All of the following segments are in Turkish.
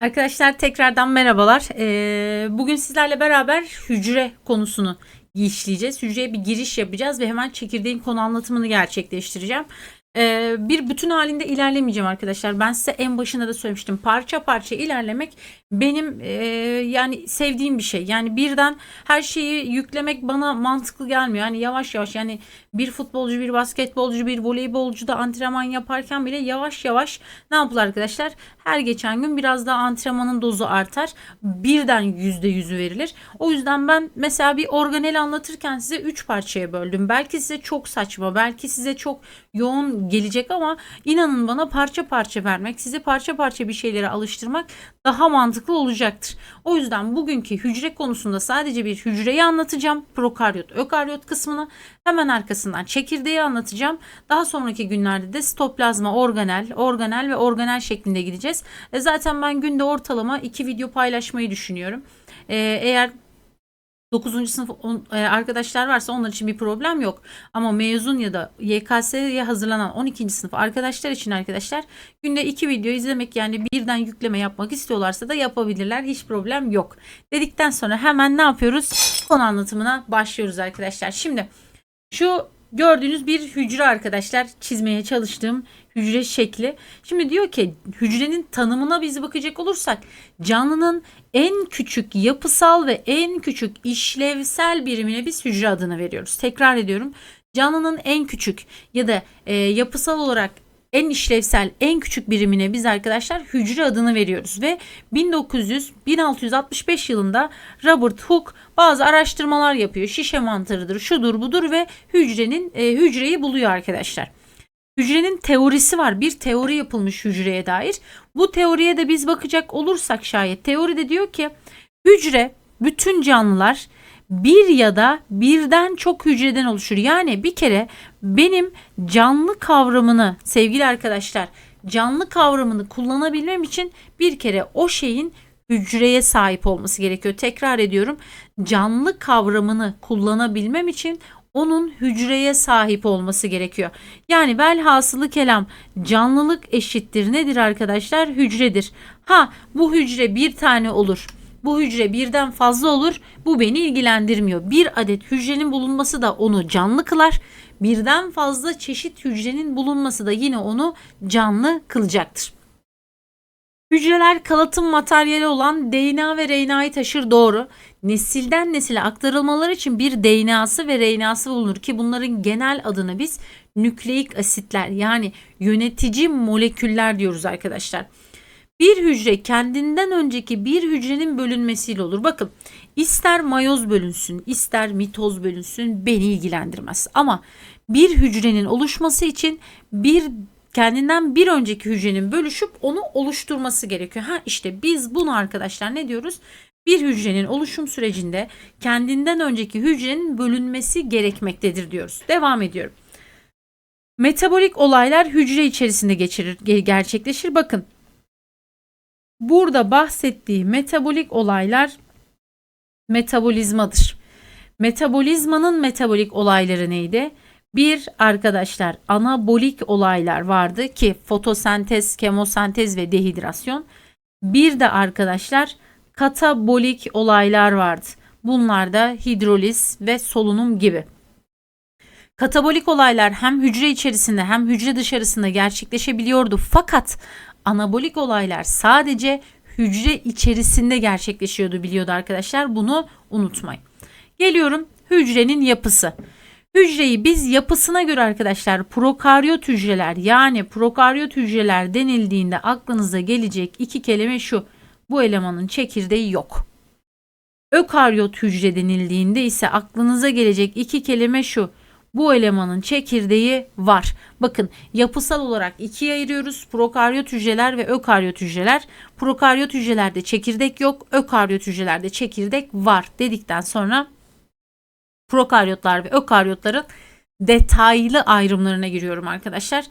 Arkadaşlar tekrardan merhabalar. Ee, bugün sizlerle beraber hücre konusunu işleyeceğiz. Hücreye bir giriş yapacağız ve hemen çekirdeğin konu anlatımını gerçekleştireceğim. Ee, bir bütün halinde ilerlemeyeceğim arkadaşlar. Ben size en başında da söylemiştim. Parça parça ilerlemek benim e, yani sevdiğim bir şey. Yani birden her şeyi yüklemek bana mantıklı gelmiyor. Yani yavaş yavaş yani bir futbolcu, bir basketbolcu, bir voleybolcu da antrenman yaparken bile yavaş yavaş ne yapılır arkadaşlar? Her geçen gün biraz daha antrenmanın dozu artar. Birden yüzde yüzü verilir. O yüzden ben mesela bir organel anlatırken size üç parçaya böldüm. Belki size çok saçma, belki size çok yoğun gelecek ama inanın bana parça parça vermek, sizi parça parça bir şeylere alıştırmak daha mantıklı olacaktır. O yüzden bugünkü hücre konusunda sadece bir hücreyi anlatacağım. Prokaryot, ökaryot kısmını. Hemen arkasından çekirdeği anlatacağım. Daha sonraki günlerde de sitoplazma, organel, organel ve organel şeklinde gideceğiz. E zaten ben günde ortalama iki video paylaşmayı düşünüyorum. E, eğer 9. sınıf on- e, arkadaşlar varsa onlar için bir problem yok. Ama mezun ya da YKS'ye hazırlanan 12. sınıf arkadaşlar için arkadaşlar günde 2 video izlemek yani birden yükleme yapmak istiyorlarsa da yapabilirler. Hiç problem yok. Dedikten sonra hemen ne yapıyoruz? Konu anlatımına başlıyoruz arkadaşlar. Şimdi şu gördüğünüz bir hücre arkadaşlar çizmeye çalıştığım hücre şekli. Şimdi diyor ki hücrenin tanımına biz bakacak olursak canlının en küçük yapısal ve en küçük işlevsel birimine biz hücre adını veriyoruz. Tekrar ediyorum. Canlının en küçük ya da e, yapısal olarak en işlevsel, en küçük birimine biz arkadaşlar hücre adını veriyoruz ve 1900-1665 yılında Robert Hooke bazı araştırmalar yapıyor. Şişe mantarıdır, şudur budur ve hücrenin e, hücreyi buluyor arkadaşlar. Hücrenin teorisi var. Bir teori yapılmış hücreye dair. Bu teoriye de biz bakacak olursak şayet teoride diyor ki hücre bütün canlılar bir ya da birden çok hücreden oluşur. Yani bir kere benim canlı kavramını sevgili arkadaşlar canlı kavramını kullanabilmem için bir kere o şeyin hücreye sahip olması gerekiyor. Tekrar ediyorum. Canlı kavramını kullanabilmem için onun hücreye sahip olması gerekiyor. Yani velhasılı kelam canlılık eşittir nedir arkadaşlar? Hücredir. Ha bu hücre bir tane olur. Bu hücre birden fazla olur. Bu beni ilgilendirmiyor. Bir adet hücrenin bulunması da onu canlı kılar. Birden fazla çeşit hücrenin bulunması da yine onu canlı kılacaktır. Hücreler kalıtım materyali olan DNA ve RNA'yı taşır doğru. Nesilden nesile aktarılmaları için bir DNA'sı ve RNA'sı bulunur ki bunların genel adını biz nükleik asitler yani yönetici moleküller diyoruz arkadaşlar. Bir hücre kendinden önceki bir hücrenin bölünmesiyle olur. Bakın ister mayoz bölünsün ister mitoz bölünsün beni ilgilendirmez. Ama bir hücrenin oluşması için bir kendinden bir önceki hücrenin bölüşüp onu oluşturması gerekiyor. Ha işte biz bunu arkadaşlar ne diyoruz? Bir hücrenin oluşum sürecinde kendinden önceki hücrenin bölünmesi gerekmektedir diyoruz. Devam ediyorum. Metabolik olaylar hücre içerisinde geçirir, ge- gerçekleşir. Bakın burada bahsettiği metabolik olaylar metabolizmadır. Metabolizmanın metabolik olayları neydi? Bir arkadaşlar anabolik olaylar vardı ki fotosentez, kemosentez ve dehidrasyon. Bir de arkadaşlar katabolik olaylar vardı. Bunlar da hidroliz ve solunum gibi. Katabolik olaylar hem hücre içerisinde hem hücre dışarısında gerçekleşebiliyordu. Fakat anabolik olaylar sadece hücre içerisinde gerçekleşiyordu biliyordu arkadaşlar. Bunu unutmayın. Geliyorum hücrenin yapısı. Hücreyi biz yapısına göre arkadaşlar prokaryot hücreler yani prokaryot hücreler denildiğinde aklınıza gelecek iki kelime şu. Bu elemanın çekirdeği yok. Ökaryot hücre denildiğinde ise aklınıza gelecek iki kelime şu. Bu elemanın çekirdeği var. Bakın yapısal olarak ikiye ayırıyoruz. Prokaryot hücreler ve ökaryot hücreler. Prokaryot hücrelerde çekirdek yok. Ökaryot hücrelerde çekirdek var dedikten sonra prokaryotlar ve ökaryotların detaylı ayrımlarına giriyorum arkadaşlar.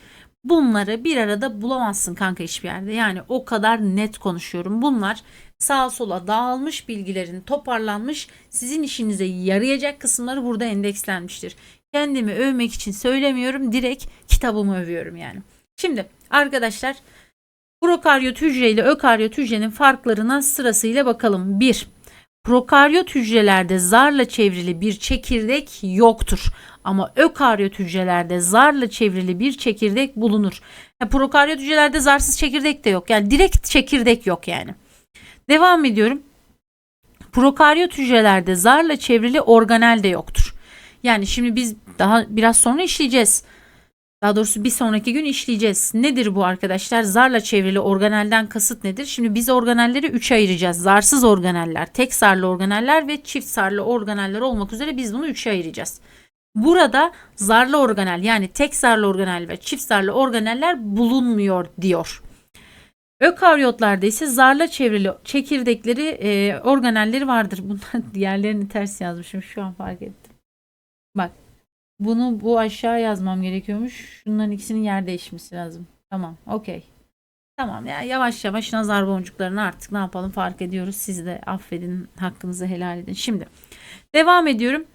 Bunları bir arada bulamazsın kanka hiçbir yerde. Yani o kadar net konuşuyorum. Bunlar sağa sola dağılmış bilgilerin toparlanmış sizin işinize yarayacak kısımları burada endekslenmiştir. Kendimi övmek için söylemiyorum. Direkt kitabımı övüyorum yani. Şimdi arkadaşlar Prokaryot hücre ile ökaryot hücrenin farklarına sırasıyla bakalım. 1. Prokaryot hücrelerde zarla çevrili bir çekirdek yoktur. Ama ökaryot hücrelerde zarla çevrili bir çekirdek bulunur. Ya, prokaryot hücrelerde zarsız çekirdek de yok. Yani direkt çekirdek yok yani. Devam ediyorum. Prokaryot hücrelerde zarla çevrili organel de yoktur. Yani şimdi biz daha biraz sonra işleyeceğiz. Daha doğrusu bir sonraki gün işleyeceğiz. Nedir bu arkadaşlar? Zarla çevrili organelden kasıt nedir? Şimdi biz organelleri 3'e ayıracağız. Zarsız organeller, tek zarlı organeller ve çift zarlı organeller olmak üzere biz bunu 3'e ayıracağız. Burada zarlı organel yani tek zarlı organel ve çift zarlı organeller bulunmuyor diyor. Ökaryotlarda ise zarla çevrili çekirdekleri, e, organelleri vardır. Bunlar diğerlerini ters yazmışım şu an fark ettim. Bak bunu bu aşağı yazmam gerekiyormuş. Şunların ikisinin yer değişmesi lazım. Tamam okey. Tamam ya yavaş yavaş nazar boncuklarını artık ne yapalım fark ediyoruz. Siz de affedin hakkınızı helal edin. Şimdi devam ediyorum.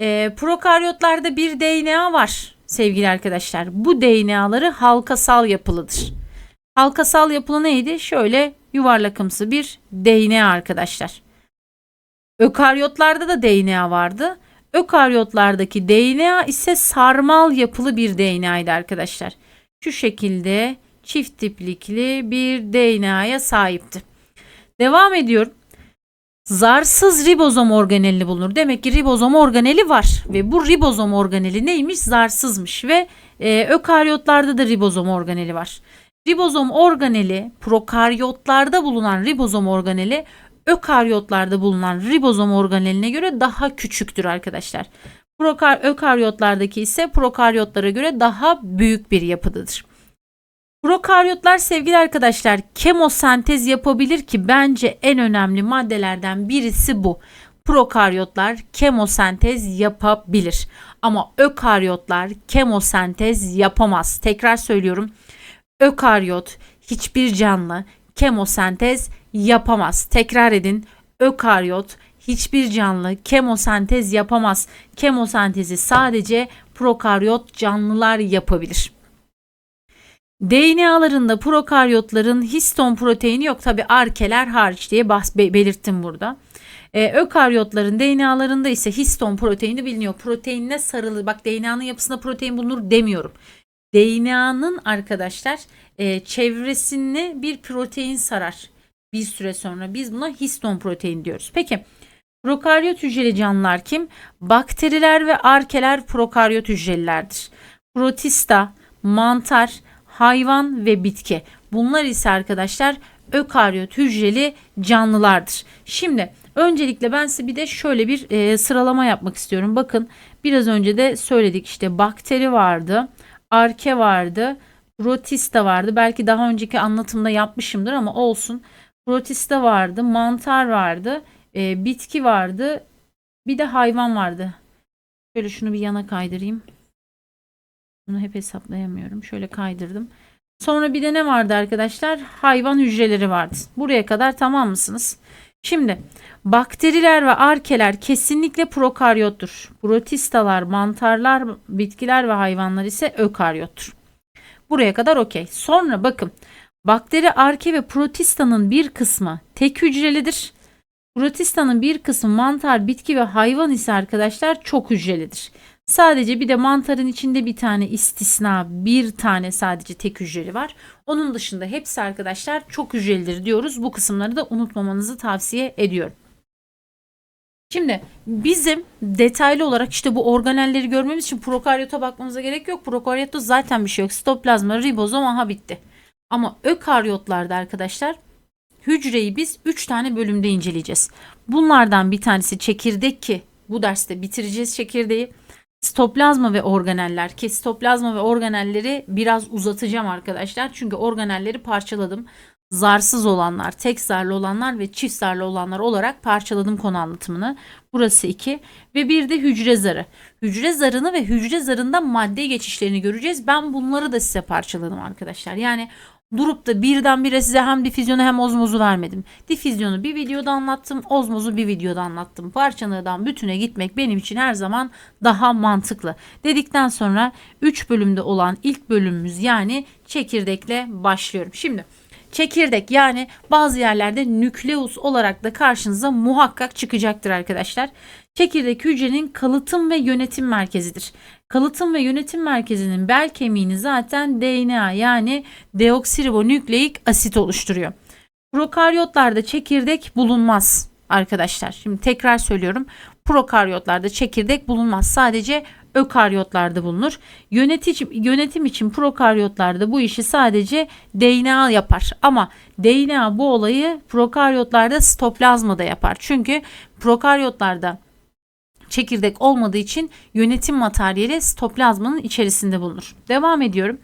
E, prokaryotlarda bir DNA var sevgili arkadaşlar. Bu DNA'ları halkasal yapılıdır. Halkasal yapılı neydi? Şöyle yuvarlakımsı bir DNA arkadaşlar. Ökaryotlarda da DNA vardı. Ökaryotlardaki DNA ise sarmal yapılı bir DNA'ydı arkadaşlar. Şu şekilde çift tiplikli bir DNA'ya sahipti. Devam ediyorum. Zarsız ribozom organeli bulunur. Demek ki ribozom organeli var ve bu ribozom organeli neymiş? Zarsızmış ve e, ökaryotlarda da ribozom organeli var. Ribozom organeli prokaryotlarda bulunan ribozom organeli ökaryotlarda bulunan ribozom organeline göre daha küçüktür arkadaşlar. Prokar, ökaryotlardaki ise prokaryotlara göre daha büyük bir yapıdadır. Prokaryotlar sevgili arkadaşlar kemosentez yapabilir ki bence en önemli maddelerden birisi bu. Prokaryotlar kemosentez yapabilir ama ökaryotlar kemosentez yapamaz. Tekrar söylüyorum. Ökaryot hiçbir canlı kemosentez yapamaz. Tekrar edin. Ökaryot hiçbir canlı kemosentez yapamaz. Kemosentezi sadece prokaryot canlılar yapabilir. DNA'larında prokaryotların histon proteini yok. Tabi arkeler hariç diye be- belirttim burada. Ee, ökaryotların DNA'larında ise histon proteini biliniyor. Proteinine sarılı. Bak DNA'nın yapısında protein bulunur demiyorum. DNA'nın arkadaşlar e, çevresini bir protein sarar bir süre sonra. Biz buna histon protein diyoruz. Peki prokaryot hücreli canlılar kim? Bakteriler ve arkeler prokaryot hücrelilerdir. Protista, mantar, hayvan ve bitki. Bunlar ise arkadaşlar ökaryot hücreli canlılardır. Şimdi öncelikle ben size bir de şöyle bir e, sıralama yapmak istiyorum. Bakın biraz önce de söyledik işte bakteri vardı, arke vardı, protista vardı. Belki daha önceki anlatımda yapmışımdır ama olsun. Protista vardı, mantar vardı, e, bitki vardı, bir de hayvan vardı. Şöyle şunu bir yana kaydırayım. Bunu hep hesaplayamıyorum. Şöyle kaydırdım. Sonra bir de ne vardı arkadaşlar? Hayvan hücreleri vardı. Buraya kadar tamam mısınız? Şimdi bakteriler ve arkeler kesinlikle prokaryottur. Protistalar, mantarlar, bitkiler ve hayvanlar ise ökaryottur. Buraya kadar okey. Sonra bakın bakteri, arke ve protistanın bir kısmı tek hücrelidir. Protistanın bir kısmı mantar, bitki ve hayvan ise arkadaşlar çok hücrelidir. Sadece bir de mantarın içinde bir tane istisna, bir tane sadece tek hücreli var. Onun dışında hepsi arkadaşlar çok hücrelidir diyoruz. Bu kısımları da unutmamanızı tavsiye ediyorum. Şimdi bizim detaylı olarak işte bu organelleri görmemiz için prokaryota bakmamıza gerek yok. Prokaryotta zaten bir şey yok. Sitoplazma, ribozom aha bitti. Ama ökaryotlarda arkadaşlar hücreyi biz 3 tane bölümde inceleyeceğiz. Bunlardan bir tanesi çekirdek ki bu derste bitireceğiz çekirdeği. Sitoplazma ve organeller ki sitoplazma ve organelleri biraz uzatacağım arkadaşlar. Çünkü organelleri parçaladım. Zarsız olanlar, tek zarlı olanlar ve çift zarlı olanlar olarak parçaladım konu anlatımını. Burası 2 ve bir de hücre zarı. Hücre zarını ve hücre zarından madde geçişlerini göreceğiz. Ben bunları da size parçaladım arkadaşlar. Yani durup da birdenbire size hem difüzyonu hem ozmozu vermedim. Difüzyonu bir videoda anlattım, ozmozu bir videoda anlattım. Parçalardan bütüne gitmek benim için her zaman daha mantıklı. Dedikten sonra 3 bölümde olan ilk bölümümüz yani çekirdekle başlıyorum. Şimdi çekirdek yani bazı yerlerde nükleus olarak da karşınıza muhakkak çıkacaktır arkadaşlar. Çekirdek hücrenin kalıtım ve yönetim merkezidir. Kalıtım ve yönetim merkezinin bel kemiğini zaten DNA yani deoksiribonükleik asit oluşturuyor. Prokaryotlarda çekirdek bulunmaz arkadaşlar. Şimdi tekrar söylüyorum. Prokaryotlarda çekirdek bulunmaz. Sadece ökaryotlarda bulunur. Yönetim, yönetim için prokaryotlarda bu işi sadece DNA yapar. Ama DNA bu olayı prokaryotlarda sitoplazmada yapar. Çünkü prokaryotlarda çekirdek olmadığı için yönetim materyali sitoplazmanın içerisinde bulunur. Devam ediyorum.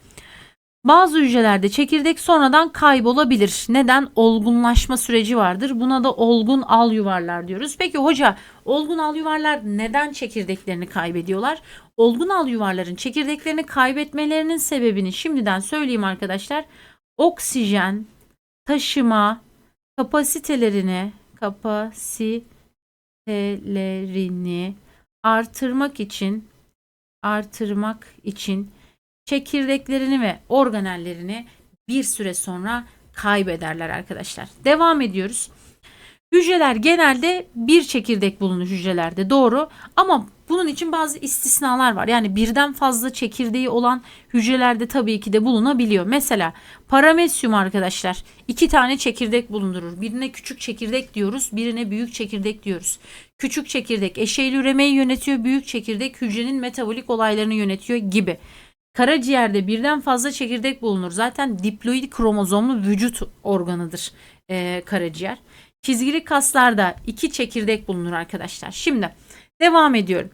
Bazı hücrelerde çekirdek sonradan kaybolabilir. Neden? Olgunlaşma süreci vardır. Buna da olgun al yuvarlar diyoruz. Peki hoca olgun al yuvarlar neden çekirdeklerini kaybediyorlar? Olgun al yuvarların çekirdeklerini kaybetmelerinin sebebini şimdiden söyleyeyim arkadaşlar. Oksijen taşıma kapasitelerini kapasitelerini artırmak için artırmak için çekirdeklerini ve organellerini bir süre sonra kaybederler arkadaşlar. Devam ediyoruz. Hücreler genelde bir çekirdek bulunur hücrelerde doğru ama bunun için bazı istisnalar var. Yani birden fazla çekirdeği olan hücrelerde tabii ki de bulunabiliyor. Mesela paramesyum arkadaşlar iki tane çekirdek bulundurur. Birine küçük çekirdek diyoruz, birine büyük çekirdek diyoruz. Küçük çekirdek eşeğli üremeyi yönetiyor, büyük çekirdek hücrenin metabolik olaylarını yönetiyor gibi. Karaciğerde birden fazla çekirdek bulunur. Zaten diploid kromozomlu vücut organıdır e, karaciğer. Çizgili kaslarda iki çekirdek bulunur arkadaşlar. Şimdi devam ediyorum.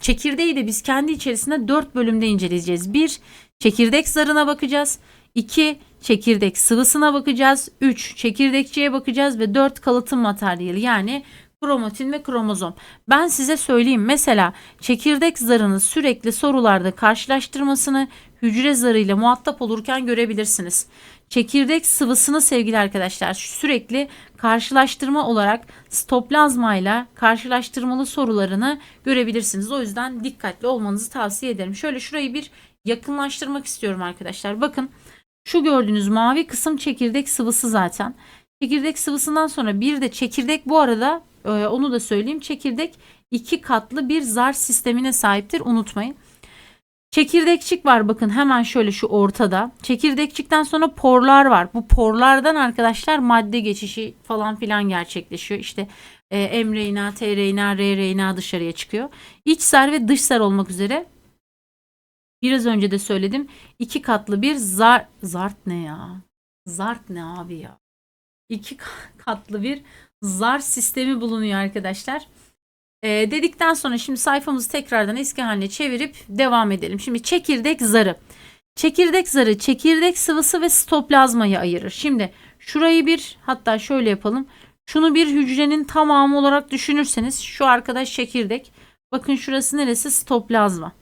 Çekirdeği de biz kendi içerisinde dört bölümde inceleyeceğiz. Bir, çekirdek zarına bakacağız. 2. Çekirdek sıvısına bakacağız. 3. Çekirdekçiye bakacağız ve 4. kalıtım materyali yani kromatin ve kromozom. Ben size söyleyeyim mesela çekirdek zarını sürekli sorularda karşılaştırmasını hücre zarıyla muhatap olurken görebilirsiniz. Çekirdek sıvısını sevgili arkadaşlar sürekli karşılaştırma olarak stoplazma ile karşılaştırmalı sorularını görebilirsiniz. O yüzden dikkatli olmanızı tavsiye ederim. Şöyle şurayı bir yakınlaştırmak istiyorum arkadaşlar. Bakın şu gördüğünüz mavi kısım çekirdek sıvısı zaten. Çekirdek sıvısından sonra bir de çekirdek bu arada e, onu da söyleyeyim. Çekirdek iki katlı bir zar sistemine sahiptir. Unutmayın. Çekirdekçik var bakın hemen şöyle şu ortada. Çekirdekçikten sonra porlar var. Bu porlardan arkadaşlar madde geçişi falan filan gerçekleşiyor. İşte e, M reyna, T reyna, R reyna dışarıya çıkıyor. İç zar ve dış zar olmak üzere biraz önce de söyledim. iki katlı bir zar zart ne ya? Zart ne abi ya? İki katlı bir zar sistemi bulunuyor arkadaşlar. Ee, dedikten sonra şimdi sayfamızı tekrardan eski haline çevirip devam edelim. Şimdi çekirdek zarı. Çekirdek zarı çekirdek sıvısı ve sitoplazmayı ayırır. Şimdi şurayı bir hatta şöyle yapalım. Şunu bir hücrenin tamamı olarak düşünürseniz şu arkadaş çekirdek. Bakın şurası neresi? Sitoplazma.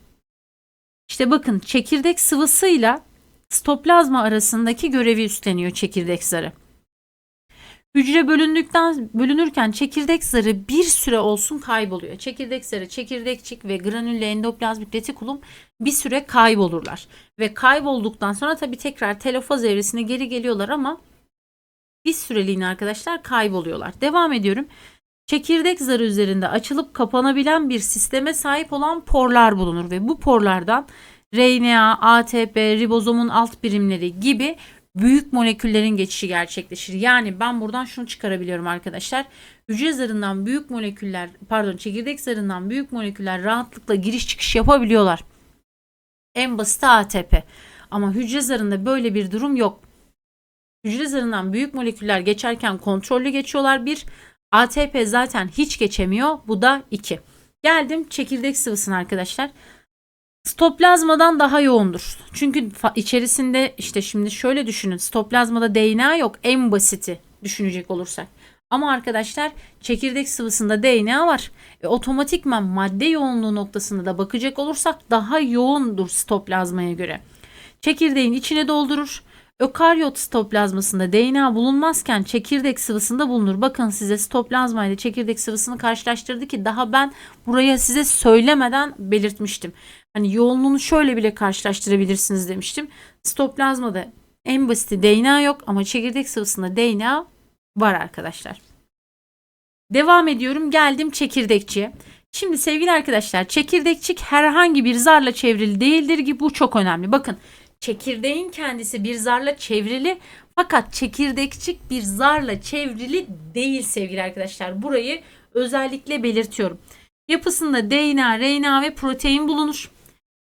İşte bakın çekirdek sıvısıyla sitoplazma arasındaki görevi üstleniyor çekirdek zarı. Hücre bölündükten bölünürken çekirdek zarı bir süre olsun kayboluyor. Çekirdek zarı, çekirdekçik ve granüllü endoplazmik retikulum bir süre kaybolurlar. Ve kaybolduktan sonra tabi tekrar telofaz evresine geri geliyorlar ama bir süreliğine arkadaşlar kayboluyorlar. Devam ediyorum. Çekirdek zarı üzerinde açılıp kapanabilen bir sisteme sahip olan porlar bulunur ve bu porlardan RNA, ATP, ribozomun alt birimleri gibi büyük moleküllerin geçişi gerçekleşir. Yani ben buradan şunu çıkarabiliyorum arkadaşlar. Hücre zarından büyük moleküller, pardon çekirdek zarından büyük moleküller rahatlıkla giriş çıkış yapabiliyorlar. En basit ATP. Ama hücre zarında böyle bir durum yok. Hücre zarından büyük moleküller geçerken kontrollü geçiyorlar. Bir, ATP zaten hiç geçemiyor. Bu da iki. Geldim çekirdek sıvısına arkadaşlar. Stoplazmadan daha yoğundur. Çünkü içerisinde işte şimdi şöyle düşünün. Stoplazmada DNA yok. En basiti düşünecek olursak. Ama arkadaşlar çekirdek sıvısında DNA var. E, otomatikman madde yoğunluğu noktasında da bakacak olursak daha yoğundur stoplazmaya göre. Çekirdeğin içine doldurur. Ökaryot stoplazmasında DNA bulunmazken çekirdek sıvısında bulunur. Bakın size stoplazma ile çekirdek sıvısını karşılaştırdı ki daha ben buraya size söylemeden belirtmiştim. Hani yoğunluğunu şöyle bile karşılaştırabilirsiniz demiştim. Stoplazmada En basiti DNA yok ama çekirdek sıvısında DNA var arkadaşlar. Devam ediyorum. Geldim çekirdekçiye. Şimdi sevgili arkadaşlar çekirdekçik herhangi bir zarla çevrili değildir ki bu çok önemli. Bakın çekirdeğin kendisi bir zarla çevrili fakat çekirdekçik bir zarla çevrili değil sevgili arkadaşlar. Burayı özellikle belirtiyorum. Yapısında DNA, RNA ve protein bulunur.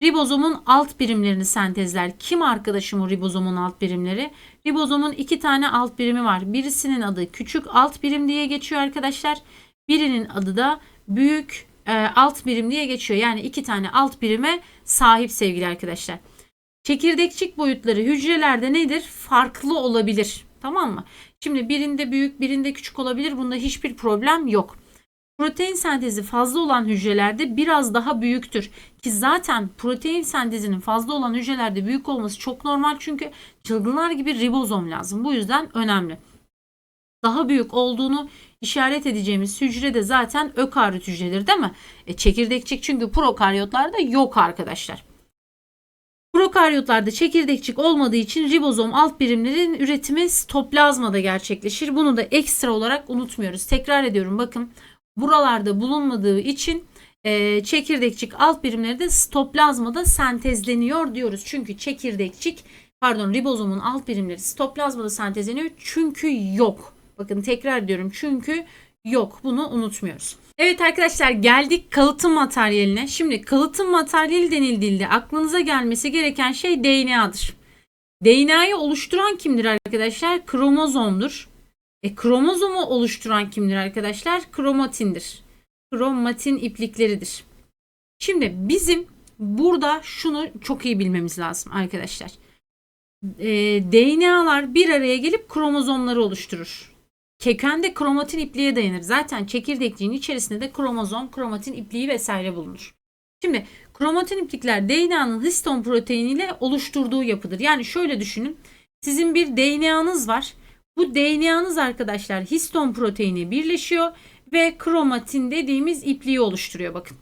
Ribozomun alt birimlerini sentezler. Kim arkadaşım o ribozomun alt birimleri? Ribozomun iki tane alt birimi var. Birisinin adı küçük alt birim diye geçiyor arkadaşlar. Birinin adı da büyük e, alt birim diye geçiyor. Yani iki tane alt birime sahip sevgili arkadaşlar. Çekirdekçik boyutları hücrelerde nedir? Farklı olabilir. Tamam mı? Şimdi birinde büyük birinde küçük olabilir. Bunda hiçbir problem yok. Protein sentezi fazla olan hücrelerde biraz daha büyüktür. Ki zaten protein sentezinin fazla olan hücrelerde büyük olması çok normal çünkü çılgınlar gibi ribozom lazım. Bu yüzden önemli. Daha büyük olduğunu işaret edeceğimiz hücre de zaten ökaryot hücreleri değil mi? E, çekirdekçik çünkü prokaryotlarda yok arkadaşlar. Prokaryotlarda çekirdekçik olmadığı için ribozom alt birimlerin üretimi sitoplazmada gerçekleşir. Bunu da ekstra olarak unutmuyoruz. Tekrar ediyorum bakın buralarda bulunmadığı için e, çekirdekçik alt birimleri de sitoplazmada sentezleniyor diyoruz. Çünkü çekirdekçik pardon ribozomun alt birimleri sitoplazmada sentezleniyor çünkü yok. Bakın tekrar diyorum çünkü yok. Bunu unutmuyoruz. Evet arkadaşlar geldik kalıtım materyaline. Şimdi kalıtım materyali denildiğinde aklınıza gelmesi gereken şey DNA'dır. DNA'yı oluşturan kimdir arkadaşlar? Kromozomdur. E, kromozomu oluşturan kimdir arkadaşlar? Kromatindir. Kromatin iplikleridir. Şimdi bizim burada şunu çok iyi bilmemiz lazım arkadaşlar. E, DNA'lar bir araya gelip kromozomları oluşturur. Kökende kromatin ipliğe dayanır. Zaten çekirdekliğin içerisinde de kromozom, kromatin ipliği vesaire bulunur. Şimdi kromatin iplikler DNA'nın histon proteiniyle oluşturduğu yapıdır. Yani şöyle düşünün. Sizin bir DNA'nız var. Bu DNA'nız arkadaşlar histon proteini birleşiyor ve kromatin dediğimiz ipliği oluşturuyor bakın.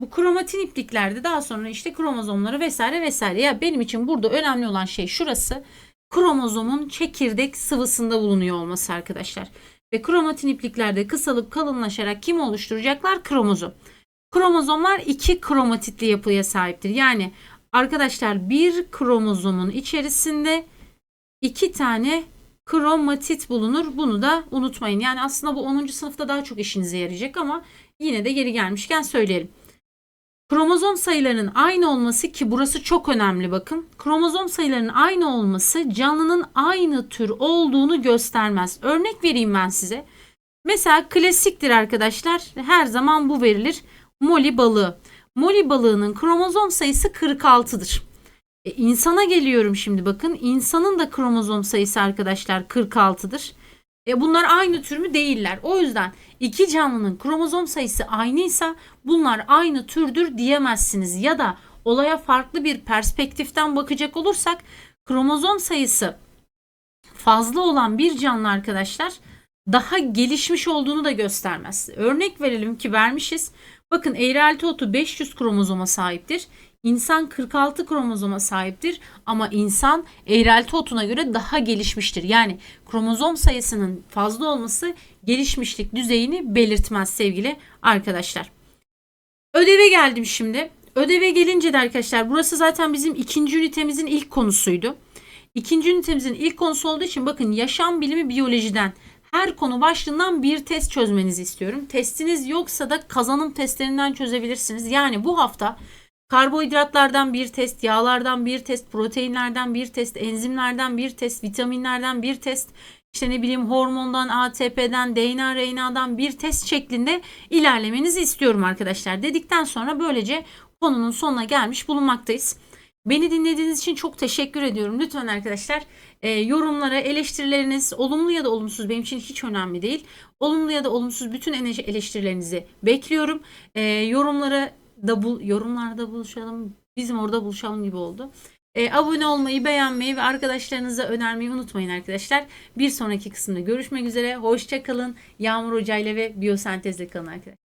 Bu kromatin ipliklerde daha sonra işte kromozomları vesaire vesaire. Ya benim için burada önemli olan şey şurası. Kromozomun çekirdek sıvısında bulunuyor olması arkadaşlar. Ve kromatin ipliklerde kısalıp kalınlaşarak kim oluşturacaklar? Kromozom. Kromozomlar iki kromatitli yapıya sahiptir. Yani arkadaşlar bir kromozomun içerisinde iki tane kromatit bulunur. Bunu da unutmayın. Yani aslında bu 10. sınıfta daha çok işinize yarayacak ama yine de geri gelmişken söyleyelim. Kromozom sayılarının aynı olması ki burası çok önemli bakın. Kromozom sayılarının aynı olması canlının aynı tür olduğunu göstermez. Örnek vereyim ben size. Mesela klasiktir arkadaşlar. Her zaman bu verilir. Moli balığı. Moli balığının kromozom sayısı 46'dır. E, insana geliyorum şimdi bakın. İnsanın da kromozom sayısı arkadaşlar 46'dır. E, bunlar aynı tür mü değiller. O yüzden iki canlının kromozom sayısı aynıysa bunlar aynı türdür diyemezsiniz. Ya da olaya farklı bir perspektiften bakacak olursak kromozom sayısı fazla olan bir canlı arkadaşlar daha gelişmiş olduğunu da göstermez. Örnek verelim ki vermişiz. Bakın eğrelti otu 500 kromozoma sahiptir. İnsan 46 kromozoma sahiptir ama insan eğrelti otuna göre daha gelişmiştir. Yani kromozom sayısının fazla olması gelişmişlik düzeyini belirtmez sevgili arkadaşlar. Ödeve geldim şimdi. Ödeve gelince de arkadaşlar burası zaten bizim ikinci ünitemizin ilk konusuydu. İkinci ünitemizin ilk konusu olduğu için bakın yaşam bilimi biyolojiden her konu başlığından bir test çözmenizi istiyorum. Testiniz yoksa da kazanım testlerinden çözebilirsiniz. Yani bu hafta Karbonhidratlardan bir test, yağlardan bir test, proteinlerden bir test, enzimlerden bir test, vitaminlerden bir test, işte ne bileyim hormondan, ATP'den, DNA, RNA'dan bir test şeklinde ilerlemenizi istiyorum arkadaşlar. Dedikten sonra böylece konunun sonuna gelmiş bulunmaktayız. Beni dinlediğiniz için çok teşekkür ediyorum. Lütfen arkadaşlar e, yorumlara eleştirileriniz olumlu ya da olumsuz benim için hiç önemli değil. Olumlu ya da olumsuz bütün eleştirilerinizi bekliyorum. E, yorumlara da bu, yorumlarda buluşalım. Bizim orada buluşalım gibi oldu. E, abone olmayı, beğenmeyi ve arkadaşlarınıza önermeyi unutmayın arkadaşlar. Bir sonraki kısımda görüşmek üzere. Hoşçakalın. Yağmur Hoca ile ve Biyosentezle kalın arkadaşlar.